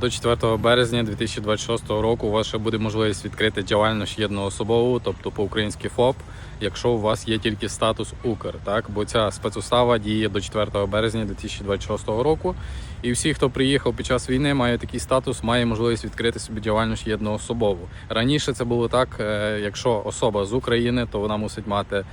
До 4 березня 2026 року у вас ще буде можливість відкрити діяльність єдноособову, тобто по-українськи ФОП, якщо у вас є тільки статус Укр, так бо ця спецустава діє до 4 березня 2026 року. І всі, хто приїхав під час війни, має такий статус, має можливість відкрити собі діяльність єдноособову. Раніше це було так, е, якщо особа з України, то вона мусить мати.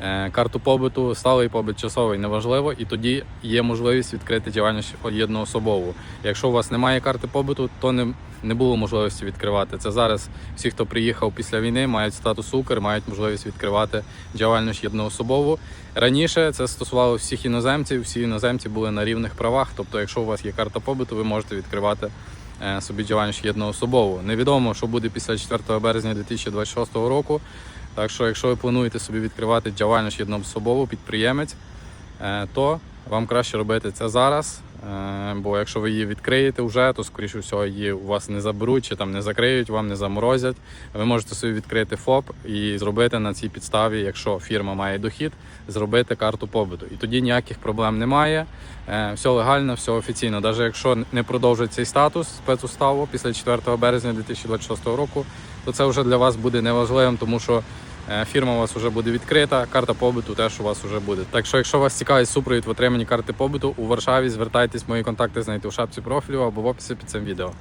Е, Карту побуту, сталий побут, часовий неважливо, і тоді є можливість відкрити діяльність єдноособову. Якщо у вас немає карти побуту, то не, не було можливості відкривати. Це зараз всі, хто приїхав після війни, мають статус Укр, мають можливість відкривати діяльність єдноособову. Раніше це стосувало всіх іноземців. Всі іноземці були на рівних правах. Тобто, якщо у вас є карта побуту, ви можете відкривати е, собі діяльність єдноособову. Невідомо, що буде після 4 березня 2026 року. Так що, якщо ви плануєте собі відкривати діяльність єдноособову підприємець, е, то вам краще робити це зараз. Е, Бо якщо ви її відкриєте вже, то скоріше всього її у вас не заберуть чи там не закриють, вам не заморозять. Ви можете собі відкрити ФОП і зробити на цій підставі, якщо фірма має дохід, зробити карту побуту. І тоді ніяких проблем немає. Е, Все легально, все офіційно. Навіть якщо не продовжить цей статус спецуставу після 4 березня 2026 року, то це вже для вас буде неважливим, тому що Фірма у вас вже буде відкрита, карта побуту теж у вас вже буде. Так що, якщо вас цікавить супровід в отриманні карти побуту у Варшаві, звертайтесь, мої контакти знайти у шапці профілю або в описі під цим відео.